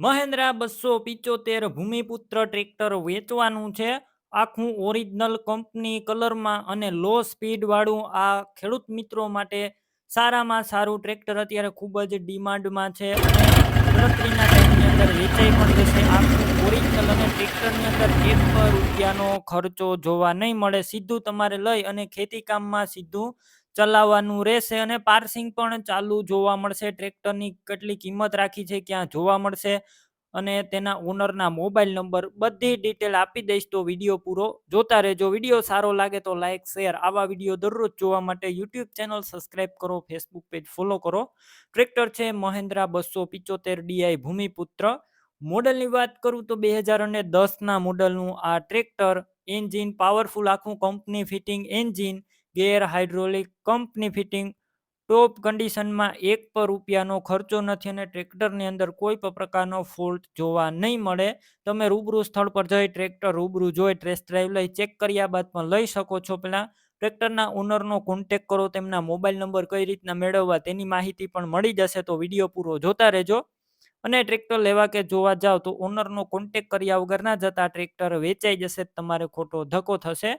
મહેન્દ્રા બસો પિચોતેર ભૂમિપુત્ર ટ્રેક્ટર વેચવાનું છે. આખું ઓરિજિનલ કંપની કલરમાં અને લો સ્પીડવાળું આ ખેડૂત મિત્રો માટે સારામાં સારું ટ્રેક્ટર અત્યારે ખૂબ જ ડિમાન્ડમાં છે. ગણતરીના ટાઈમની અંદર વેચાઈ પણ જશે. આખું ઓરિજિનલ અને ટ્રેક્ટરની અંદર એક રૂપિયાનો ખર્ચો જોવા નહીં મળે. સીધું તમારે લઈ અને ખેતીકામમાં સીધું ચલાવવાનું રહેશે અને પાર્સિંગ પણ ચાલુ જોવા મળશે. ટ્રેક્ટરની કેટલી કિંમત રાખી છે, ક્યાં જોવા મળશે અને તેના ઓનરના મોબાઈલ નંબર બધી ડિટેલ આપી દઈશ. તો વીડિયો પૂરો જોતા રહેજો. વીડિયો સારો લાગે તો લાઇક શેર આવા વીડિયો દરરોજ જોવા માટે યુટ્યુબ ચેનલ સબસ્ક્રાઈબ કરો, ફેસબુક પેજ ફોલો કરો. ટ્રેક્ટર છે મહેન્દ્રા બસો પિચોતેર ડીઆઈ ભૂમિપુત્ર. મોડલની વાત કરું તો બે હજાર અને દસના મોડલનું આ ટ્રેક્ટર એન્જિન, પાવરફુલ આખું company fitting engine gear hydraulic company fitting, top કન્ડિશનમાં એક પર રૂપિયાનો ખર્ચો નથી અને ટ્રેક્ટરની અંદર કોઈ પણ પ્રકારનો ફોલ્ટ જોવા નહીં મળે. તમે રૂબરૂ સ્થળ પર જઈ ટ્રેક્ટર રૂબરૂ જોઈ ટ્રેસ ડ્રાઈવ લઈ ચેક કર્યા બાદ પણ લઈ શકો છો. પહેલાં ટ્રેક્ટરના ઓનરનો કોન્ટેક કરો, તેમના મોબાઈલ નંબર કઈ રીતના મેળવવા તેની માહિતી પણ મળી જશે, તો વીડિયો પૂરો જોતા રહેજો. અને ટ્રેક્ટર લેવા કે જોવા જાઓ તો ઓનરનો કોન્ટેક કર્યા વગર ના જતા ટ્રેક્ટર વેચાઈ જશે, તમારે ખોટો ધક્કો થશે.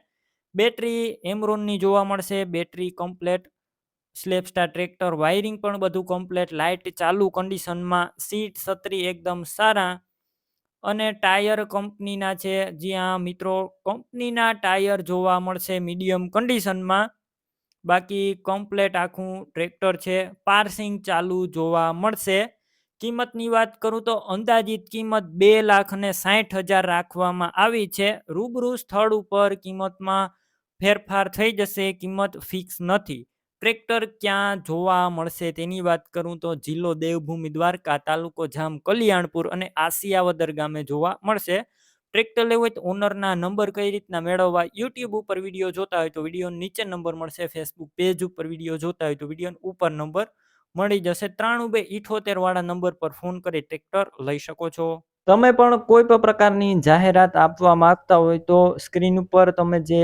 બેટરી એમરોનની જોવા મળશે, બેટરી કમ્પ્લેટ સ્લેપસ્ટાર ટ્રેક્ટર, વાયરિંગ પણ બધું કમ્પ્લેટ, લાઇટ ચાલુ કન્ડિશનમાં, સીટ છત્રી એકદમ સારા અને ટાયર કંપનીના છે, જ્યાં મિત્રો કંપનીના ટાયર જોવા મળશે મીડિયમ કન્ડિશનમાં. બાકી કમ્પ્લેટ આખું ટ્રેક્ટર છે, પાર્સિંગ ચાલુ જોવા મળશે. કિંમતની વાત કરું તો અંદાજિત કિંમત બે લાખ ને સાઠ હજાર રાખવામાં આવી છે. રૂબરૂ સ્થળ ઉપર કિંમતમાં ફેરફાર થઈ જશે, કિંમત ફિક્સ નથી. ટ્રેક્ટર ક્યાં જોવા મળશે તેની વાત કરું તો જિલ્લો દેવભૂમિ, દ્વારકા, તાલુકો જામ, કલ્યાણપુર અને આસિયાવદર ગામે જોવા મળશે. ટ્રેક્ટર લેવું હોય તો ઓનરના નંબર કઈ રીતના મેળવવા યુટ્યુબ ઉપર વીડિયો જોતા હોય તો વીડિયો નીચે નંબર મળશે, ફેસબુક પેજ ઉપર વીડિયો જોતા હોય તો વીડિયો ઉપર નંબર મળી જશે. ત્રાણું બે ઇઠોતેર વાળા નંબર પર ફોન કરી ટ્રેક્ટર લઈ શકો છો. તમે પણ કોઈ પણ પ્રકારની જાહેરાત આપવા માંગતા હોય તો સ્ક્રીન ઉપર તમે જે